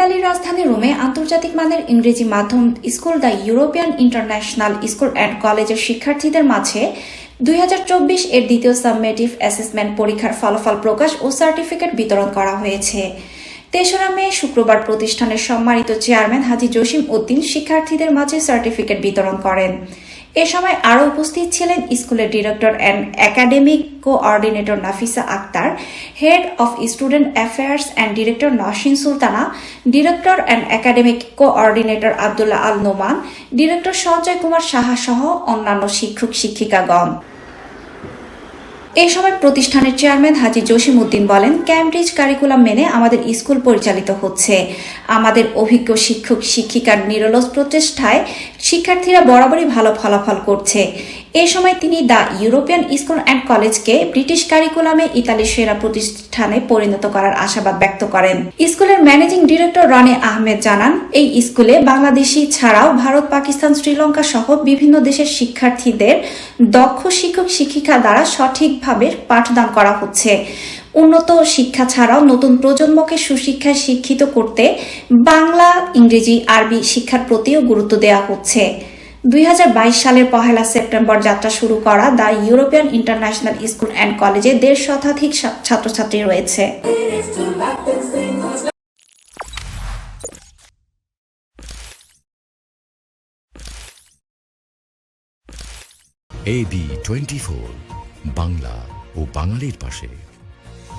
ইতালির রাজধানী রোমে আন্তর্জাতিক মানের ইংরেজি মাধ্যম school the European international school and কলেজের শিক্ষার্থীদের মাঝে দুই হাজার চব্বিশ এর দ্বিতীয় সাবমেটিভ অ্যাসেসমেন্ট পরীক্ষার ফলাফল প্রকাশ ও সার্টিফিকেট বিতরণ করা হয়েছে। তেসরা মে শুক্রবার প্রতিষ্ঠানের সম্মানিত চেয়ারম্যান হাজি জসিম উদ্দিন শিক্ষার্থীদের মাঝে সার্টিফিকেট বিতরণ করেন। এ সময় আরও উপস্থিত ছিলেন স্কুলের director and academic coordinator Nafisa Akter head of student affairs and director Nasin Sultana director and academic coordinator Abdullah Al Noman director Sanjay Kumar Saha সহ অন্যান্য শিক্ষক শিক্ষিকাগণ এ সময় প্রতিষ্ঠানের চেয়ারম্যান হাজি জসিম উদ্দিন বলেন ক্যামব্রিজ কারিকুলাম মেনে আমাদের স্কুল পরিচালিত হচ্ছে। আমাদের অভিজ্ঞ শিক্ষক, শিক্ষিকার নিরলস প্রচেষ্টায় শিক্ষার্থীরা বরাবরই ভালো ফলাফল করছে। এ সময় তিনি দ্য ইউরোপিয়ান স্কুল অ্যান্ড কলেজকে ব্রিটিশ কারিকুলামে ইতালির সেরা প্রতিষ্ঠানে পরিণত করার আশাবাদ ব্যক্ত করেন। স্কুলের ম্যানেজিং ডিরেক্টর রনে আহমেদ জানান, এই স্কুলে বাংলাদেশি ছাড়াও ভারত, পাকিস্তান, শ্রীলঙ্কা সহ বিভিন্ন দেশের শিক্ষার্থীদের দক্ষ শিক্ষক, শিক্ষিকা দ্বারা সঠিকভাবে পাঠদান করা হচ্ছে। উন্নত শিক্ষা ছাড়াও নতুন প্রজন্মকে সুশিক্ষায় শিক্ষিত করতে বাংলা, ইংরেজি, আরবি শিক্ষার প্রতিও গুরুত্ব দেওয়া হচ্ছে। দুই সালের পহেলা সেপ্টেম্বর যাত্রা শুরু করা the European international school and কলেজে দেড় শতাধিক ছাত্রছাত্রী রয়েছে। এবি টোয়েন্টি ফোর বাংলা ও বাঙালির পাশে।